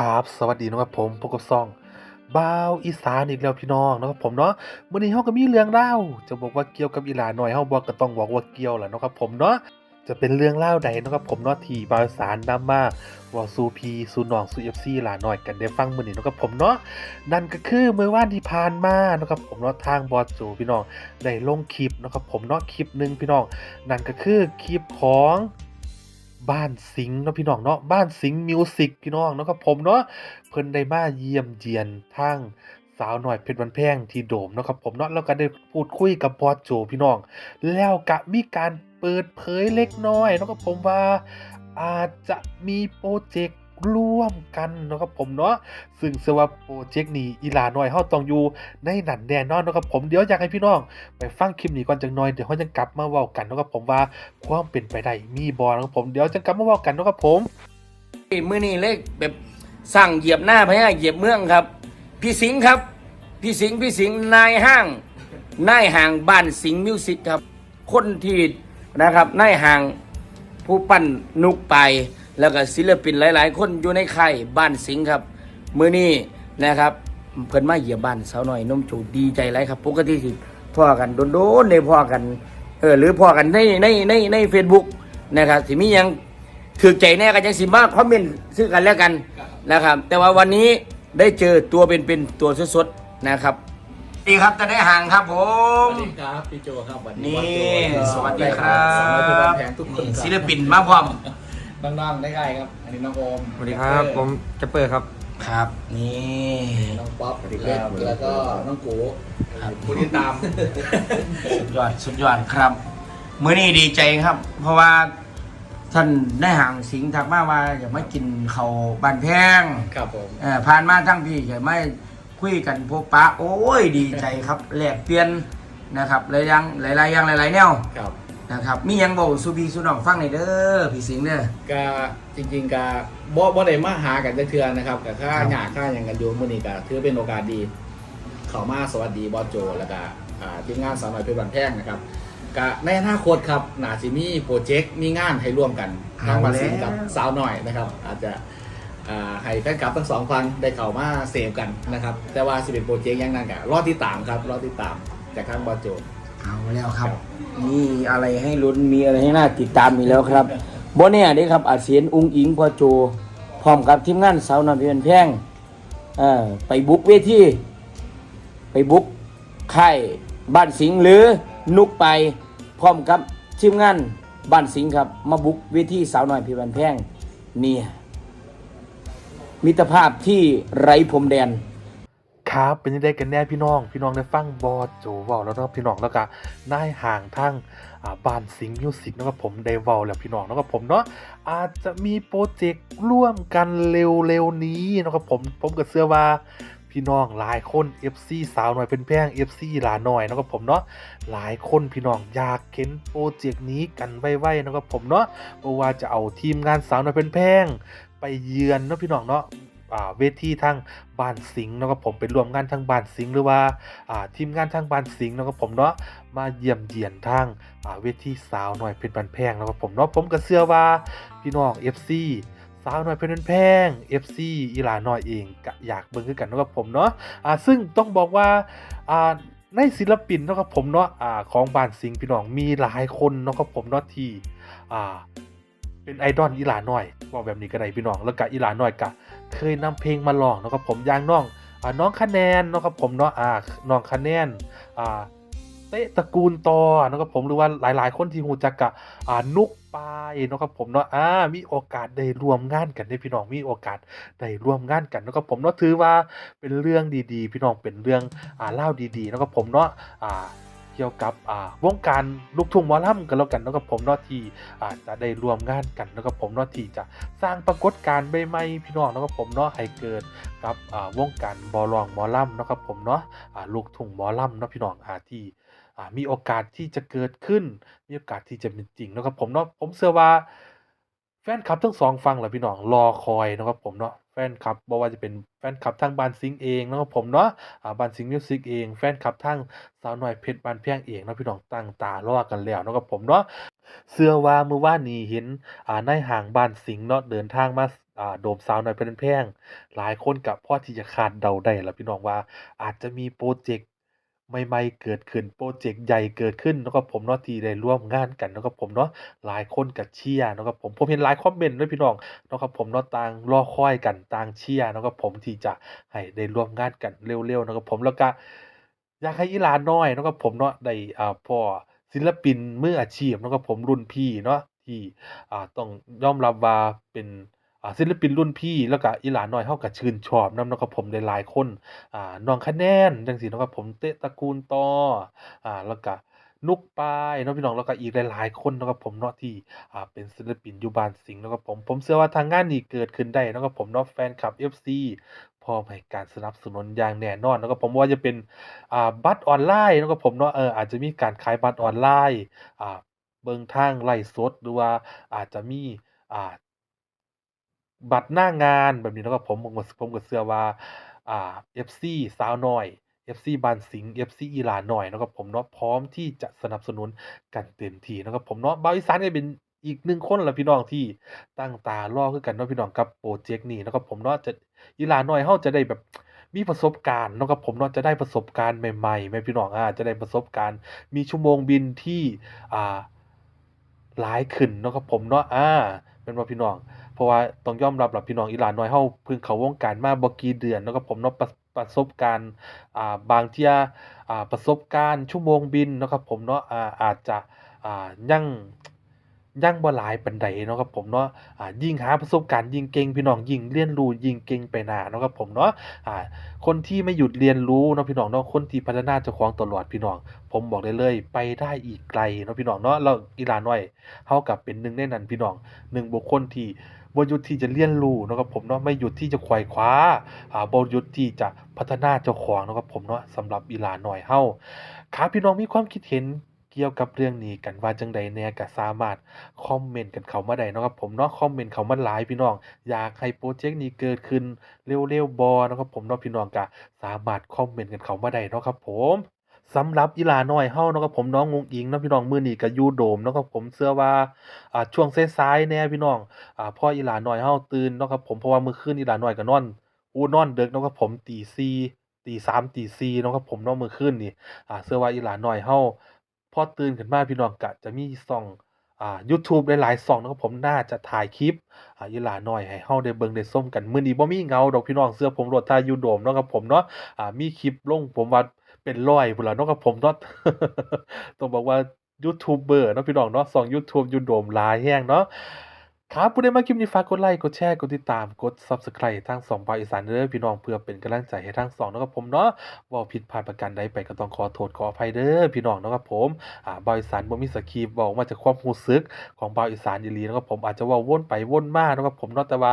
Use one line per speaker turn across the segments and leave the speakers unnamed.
ครับ สวัสดีนะครับผมพบกับซองบ่าวอีสานอีกแล้วพี่น้องนะครับผมเนาะมื้อนี้เฮาก็มีเรื่องเล่าจะบอกว่าเกี่ยวกับอีหลาน้อยเฮาบ่ก็ต้องบอกว่าเกี่ยวแหละนะครับผมเนาะจะเป็นเรื่องเล่าใดนะครับผมเนาะที่บ่าวอีสานนำมาเว้าสู่พี่สู่น้องสู่ FC หลาน้อยกันได้ฟังมื้อนี้นะครับผมเนาะนั่นก็คือเมื่อวานที่ผ่านมานะครับผมเนาะทางบอสโจพี่น้องได้ลงคลิปนะครับผมเนาะคลิปหนึงพี่น้องนั่นก็คือคลิปของ บ้านสิงห์เนาะพี่น้องเนาะบ้านสิงห์มิวสิกพี่น้องเนาะครับผมเนาะเพิ่นได้มาเยี่ยมเยียนทางสาวหน่อยเพชรวันแพงที่โดมเนาะครับผมเนาะแล้วก็ได้พูดคุยกับบอสโจพี่น้อง แล้วก็มีการเปิดเผยเล็กน้อยเนาะครับผมว่าอาจจะมีโปรเจกต์ ร่วมกันนะครับผมเนาะซึ่งเซว่าโปรเจกต์นี้อีหลาน้อยเฮาต้องอยู่ในนั้นแน่นอนนะครับผมเดี๋ยวอยากให้พี่น้อง ไปฟังคลิปนี้ก่อนจังหน่อยเดี๋ยวเขาจะกลับมาเว้ากันนะครับผมว่าความเป็นไปได้มีบ่นะครับผมเดี๋ยวจะกลับมาเว้ากันนะครับผม
มื่อนี้เลขแบบสั่งเหยียบหน้าพญาเหยียบเมืองครับ พี่สิงห์ครับ พี่สิงห์พี่สิงห์นายห้างนายห้างบ้านสิงห์มิวสิกครับ คนที่นะครับนายห้างผู้ปั้นนุกไป แล้วก็ศิลปินหลาย ๆ คนอยู่ในค่ายบ้านสิงห์ครับ มื่อนี้นะครับเพิ่นมาเหยียบบ้านสาวน้อยนมโจดีใจไรครับปกติสิพ่อกันโดนๆในพ่อกันเออหรือพ่อกันในในในในเฟซบุ๊กนะครับสิมีหยังถือใจแน่กันยังสิมาคอมเมนต์ซึ่งกันแล้วกันนะครับ แต่ว่าวันนี้ได้เจอตัวเป็นๆตัวสดๆนะครับดีครับจะได้ห่างครับผ
ส
ม
วัสดีครับพี่โจครับวัน
นี่
บอโจ
สวัสดีครับ
สวัสดีครับแพงทุกคน
นี่ศิลปินมาพร้อม
น้องๆได้ไงครับ อันนี้น้องโอม
สวัสดีครับ ผมแกปเปอร์ครับ
ครับ นี่
น้องป๊อปแล้วก็น้องกู
ครับ
คุณติดตาม
สุดยอดสุดยอดครับมื้อนี้ดีใจครับ เพราะว่าท่านได้ห่างสิงห์ทักมาว่าอยากมากินเขาวบ้านแพง
ครับผม
เอ่อผ่านมาทั้งพี่ก็ไม่คุยกันพบปะโอ้ยดีใจครับแลกเปลี่ยนนะครับหลายอย่างหลายๆอย่างหลายๆแนว
ครับ
นะครับ มีหยังบอกสุพีสุน้องฟังในอยเด้อพี่สิงห์เด้อ
ก็จริงๆก็บ่บ่ได้มาหากันจักเทื่อนะครับกับค่า
ครับ
หยาค่าหยังกันอยู่มื้อนี้ก็ถือเป็นโอกาสดี เข้ามาสวัสดีบอสโจแล้วก็อ่าทีมงานสาวน้อยเพชรบันแพงนะครับก็ในอนาคตครับน่าสิมีโปรเจกต์มีงานให้ร่วมกันทางบันสิงกับสาวหน่อยนะครับ อาจจะอ่าให้แฟนคลับทั้งสองฟังได้เข้ามาเสพกันนะครับ แต่ว่าสิเป็นโปรเจกต์อยังนั้นกะรอติดตามครับรอติดตามจากทางบอสโจ
เอาแล้วครับ มีอะไรให้ลุ้นมีอะไรให้น่าติดตามอีกแล้วครับบนเนี่ยนี่ครับอาเซียนอุ้งอิงพอโจพร้อมกับทีมงานสาวน้อยเพชรบันแพงเอ่อไปบุกเวทีไปบุกค่ายบ้านสิงห์หรือนุกไปพร้อมกับทีมงานบ้านสิงห์ครับ มาบุกเวทีสาวน้อยเพชรบันแพงเนี่ยมิตรภาพที่ไร้พรมแดน
ครับเป็นยังไงกันแน่พี่น้อง พี่น้องได้ฟังบอสโจว้าแล้วเนะพี่น้องแล้วก็นายห่างทางบ้านสิงห์มิวสิกเนาะครับผมได้เว้าแล้วพี่น้องเนาะครับผมเนาะอาจจะมีโปรเจกต์ร่วมกันเร็วๆนี้นะครับผมผมก็เชื่อว่าพี่น้องหลายคน FC สาวหน่อยเป็นแพง FC หลาหน่อยนะครับผมเนาะหลายคนพี่น้องอยากเห็นโปรเจกต์นี้กันไวๆนะครับผมเนาะเพราะว่าจะเอาทีมงานสาวหน่อยเป็นแพงไปเยือนเนาะพี่น้องเนาะ เวทีทางบ้านสิงห์เนาะครับผมเป็นรวมงานทางบ้านสิงห์หรือว่าอาทีมงานทางบ้านสิงห์เนาะครับผมเนาะมาเยี่ยมเยียนทางอาเวทีสาวหน่อยเพชรบันแพงเนาะครับผมเนาะผมก็เชื่อว่าพี่น้อง FC สาวหน่อยเพชรบันแพง FC อีหลาน้อยเองก็อยากเบิ่งคือกันเนาะครับผมเนาะอาซึ่งต้องบอกว่าอาในศิลปินเนาะครับผมเนาะอาของบ้านสิงห์พี่น้องมีหลายคนเนาะครับผมเนาะที่อา เป็นไอดอลอีหลาน้อยบอกแบบนี้ก็ได้พี่น้องแล้วก็อีหลาน้อยก็เคยนำเพลงมาร้องนะครับผมย่างน้องอ่าน้องคะแนนนะครับผมเนาะอ่าน้องคะแนนอ่าเตะตระกูลตอนะครับผมหรือว่าหลาย ๆ คนที่ฮู้จักกะอ่านุกปายนะครับผมเนาะอ่ามีโอกาสได้ร่วมงานกันได้พี่น้องมีโอกาสได้ร่วมงานกันนะครับผมเนาะถือว่าเป็นเรื่องดีๆ พี่น้องเป็นเรื่องอ่าเล่าดีๆนะครับผมเนาะอ่า กี่ยวกับอ่าวงการลูกทุ่งหมอลำกันแล้วกันนะครับผมนาะที่อาจจะได้รวมงานกันนะครับผมนาะที่จะสร้างปรากฏการณ์ใหม่ๆพี่น้องนะครับผมเนาะให้เกิดกับอ่าวงการบอลองหมอลำนะครับผมเนาะลูกทุ่งหมอลำเนะพี่น้องอาที่มีโอกาสที่จะเกิดขึ้น มีโอกาสที่จะเป็นจริงนะครับผมเนาะผมเชื่อว่าแฟนคลับทั้งสองฟังแหละพี่น้องรอคอยนะครับผมเนาะ นคลับบ่ว่าจะเป็นแฟนคลับทางบานซิงเองเนาะครับผมเนาะอ่าบานซิงมิวสิกเองแฟนคลับทางสาวน้อยเพชรบานเพียงเองเนาะพี่น้องตั้งตารอกันแล้วเนาะครับผมเนาะเสื้อว่าเมื่อว่านีเห็นอ่านายห่างบานสิงเนาะเดินทางมาอ่าโดมสาวน้อยเพชรบ้านแพงหลายคนกับพ่อที่จะคาดเดาได้แล้วพี่น้องว่าอาจจะมีโปรเจกต์ ใหม่ๆเกิดขึ้นพรเจกต์ใหญ่เกิดขึ้นเนาะครับผมเนาะที่ได้ร่วมงานกันเนาะครับผมเนาะหลายคนก็เชียร์เนาะครับผมผมเห็นหลายคอมเมนต์ด้วยพี่น้องเนาะครับผมเนาะต่างรอคอยกันต่างเชียร์เนาะครับผมที่จะให้ได้ร่วมงานกันเร็วๆนะครับผมแล้วก็อยากให้อีหลาน้อยเนาะครับผมเนาะได้อ่าพ้อศิลปินมืออาชีพเนาะครับผมรุ่นพี่เนาะที่อ่าต้องยอมรับว่าเป็น อ่าศิลปินรุ่นพี่แล้วก็อีหลานน้อยเฮาก็ชื่นชอบนำเนาะครับผมหลายๆคนอ่าน้องคะแนนจังซี่เนาะครับผมเตะตระกูลต่ออ่าแล้วก็นุกปายเนาะพี่น้องแล้วก็อีกหลายๆคนเนาะครับผมเนาะที่อ่าเป็นศิลปินอยู่บ้านสิงห์เนาะครับผมผมเชื่อว่าทางงานนี้เกิดขึ้นได้เนาะครับผมเนาะแฟนคลับ FC พร้อมให้การสนับสนุนอย่างแน่นอนนะครับผมว่าจะเป็นอ่าบัตรออนไลน์นะครับผมเนาะเอออาจจะมีการขายบัตรออนไลน์อ่าเบิ่งทางไลฟ์สดหรือว่าอาจจะมีอ่า บัตรหน้างานแบบนี้เนาะครับผม ผมก็ ผมก็เชื่อว่า อ่า FC สาวน้อย FC บ้านสิงห์ FC อีหลาน้อยเนาะครับผมเนาะ พร้อมที่จะสนับสนุนกันเต็มที่เนาะครับผมเนาะ บ่าวอีสานก็เป็นอีกหนึ่งคนล่ะพี่น้องที่ตั้งตารอคือกันเนาะพี่น้องกับพรเจกต์นี้เนาะครับผมเนาะ จะ อีหลาน้อยเฮาจะได้แบบ มีประสบการณ์เนาะครับผมเนาะ จะได้ประสบการณ์ใหม่ๆแม่พี่น้อง อา จะได้ประสบการณ์ มีชั่วโมงบินที่ อ่า หลายขึ้นเนาะครับผมเนาะ อา แม่นบ่พี่น้อง เพราะว่าต้องยอมรับล่ะพี่น้องอีหลานน้อยเฮาเพิ่งเข้าวงการมาบ่กี่เดือนแล้วก็ผมเนาะประประสบการณ์อ่าบางเที่ยอ่าประสบการณ์ชั่วโมงบินนะครับผมเนาะอ่าอาจจะอ่ายัง ยังบ่หลายปานใดเนาะครับผมเนาะอ่ายิ่งหาประสบการณ์ยิ่งเก่งพี่น้องยิ่งเรียนรู้ยิ่งเก่งไปหน้าเนาะครับผมเนาะอ่าคนที่ไม่หยุดเรียนรู้เนาะพี่น้องเนาะคนที่พัฒนาเจ้าของตลอดพี่น้อง ผมบอกได้เลยไปได้อีกไกลเนาะพี่น้องเนาะแล้วอีลาน้อยเฮาก็เป็นหนึ่งในนั้นพี่น้องหนึ่งบุคคลที่บ่หยุดที่จะเรียนรู้เนาะครับผมเนาะไม่หยุดที่จะไขว่คว้าอ่าบ่หยุดที่จะพัฒนาเจ้าของเนาะครับผมเนาะสำหรับอีลาน้อยเฮาครับพี่น้องมีความคิดเห็น เกี่ยวกับเรื่องนี้กันว่าจังใดแหน่ก็สามารถคอมเมนต์กันเข้ามาได้นะครับผมเนาะคอมเมนต์เข้ามาหลายพี่น้อง อยากให้พรเจกต์นี้เกิดขึ้นเร็วๆบ่นะครับผมเนาะพี่น้องก็สามารถคอมเมนต์กันเข้ามาได้นะครับผมสำหรับอีลาน้อยเฮาเนาะครับผมน้องอุ๋งอิงเนาะพี่น้องมื้อนี้ก็อยู่โดมเนาะครับผมเชื่อว่าอ่าช่วงสายๆแน่พี่น้องอ่าพออีหลาน้อยเฮาตื่นเนาะครับผมเพราะว่ามื้อคืนอีลาน้อยก็นอนอู้นอนดึกเนาะครับผมตี4ตี3ตี4เนาะครับผมเนาะมื้อคืนนี่อ่าเชื่อว่าอีหลาน้อยเฮา พอตื่นขึ้นมาพี่น้องกะจะมีซองอ่ายูทูบหลายๆซองนะครับผมน่าจะถ่ายคลิปอ่าอีหลาน้อยให้เฮาได้เบิ่งได้ชมกันมื้อนี้บ่มีเงาดอกพี่น้องเสื้อผมโลดถ้าอยู่โดมเนาะครับผมเนาะอ่ามีคลิปลงผมว่าเป็นร้อยพุ่นล่ะเนาะครับผมเนาะต้องบอกว่ายูทูบเบอร์เนาะพี่น้องเนาะซองยูทูบอยู่โดมหลายแฮงเนาะ ครับผู้ใดมาคลิปนี้ฝากกดไลค์ กดแชร์ กดติดตาม กด Subscribe ทางช่องภาคอีสานเด้อพี่น้องเพื่อเป็นกำลังใจให้ทางช่องนะครับผมเนาะว้าผิดพลาดประการใดไปก็ต้องขอโทษขออภัยเด้อพี่น้องนะครับผมอ่าบ่าวอีสานบ่มีสคริปต์เว้ามาจากความรู้สึกของบ่าวอีสานอีหลีนะครับผมอาจจะว้าวนไปวนมานะครับผมเนาะแต่ว่า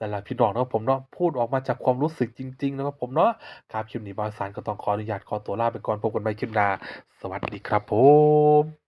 นั่นล่ะพี่น้องนะครับผมเนาะพูดออกมาจากความรู้สึกจริงๆนะครับผมเนาะครับคลิปนี้บ่าวอีสานก็ต้องขออนุญาตขอตัวลาไปก่อนพบกันใหม่คลิปหน้าสวัสดีครับผม